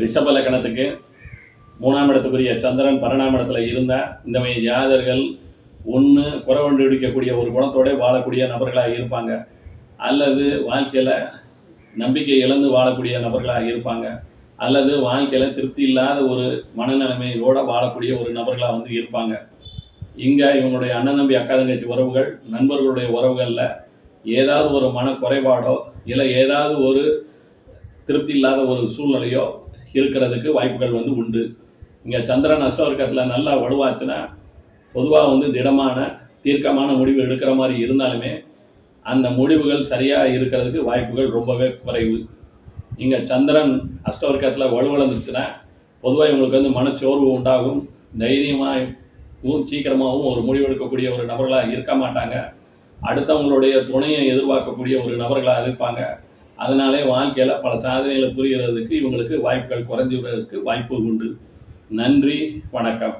ரிஷப லக்கணத்துக்கு மூணாம் இடத்துக்குரிய சந்திரன் பன்னெண்டாம் இடத்துல இருந்தால் இந்த மாதிரி ஜாதகர்கள் ஒன்று குறவண்டு அடிக்கக்கூடிய ஒரு குணத்தோட வாழக்கூடிய நபர்களாக இருப்பாங்க. அல்லது வாழ்க்கையில் நம்பிக்கை இழந்து வாழக்கூடிய நபர்களாக இருப்பாங்க. அல்லது வாழ்க்கையில் திருப்தி இல்லாத ஒரு மனநிலைமையோடு வாழக்கூடிய ஒரு நபர்களாக வந்து இருப்பாங்க. இங்கே இவங்களுடைய அண்ணன் தம்பி அக்கா தங்கச்சி உறவுகள் நண்பர்களுடைய உறவுகளில் ஏதாவது ஒரு மன குறைபாடோ இல்லை ஏதாவது ஒரு திருப்தி இல்லாத ஒரு சூழ்நிலையோ இருக்கிறதுக்கு வாய்ப்புகள் வந்து உண்டு. இங்கே சந்திரன் அஷ்டவர்க்கத்தில் நல்லா வலுவாச்சுன்னா பொதுவாக வந்து திடமான தீர்க்கமான முடிவு எடுக்கிற மாதிரி இருந்தாலுமே அந்த முடிவுகள் சரியாக இருக்கிறதுக்கு வாய்ப்புகள் ரொம்பவே குறைவு. இங்கே சந்திரன் அஷ்டவர்க்கத்தில் வலுவிழந்துச்சுன்னா பொதுவாக இவங்களுக்கு வந்து மனச்சோர்வு உண்டாகும். தைரியமாகவும் சீக்கிரமாகவும் ஒரு முடிவெடுக்கக்கூடிய ஒரு நபர்களாக இருக்க மாட்டாங்க. அடுத்தவங்களுடைய துணையை எதிர்பார்க்கக்கூடிய ஒரு நபர்களாக இருப்பாங்க. அதனாலே வாழ்க்கையில் பல சாதனைகளை புரிகிறதுக்கு இவங்களுக்கு வாய்ப்புகள் குறைஞ்சி வாய்ப்பு உண்டு. நன்றி வணக்கம்.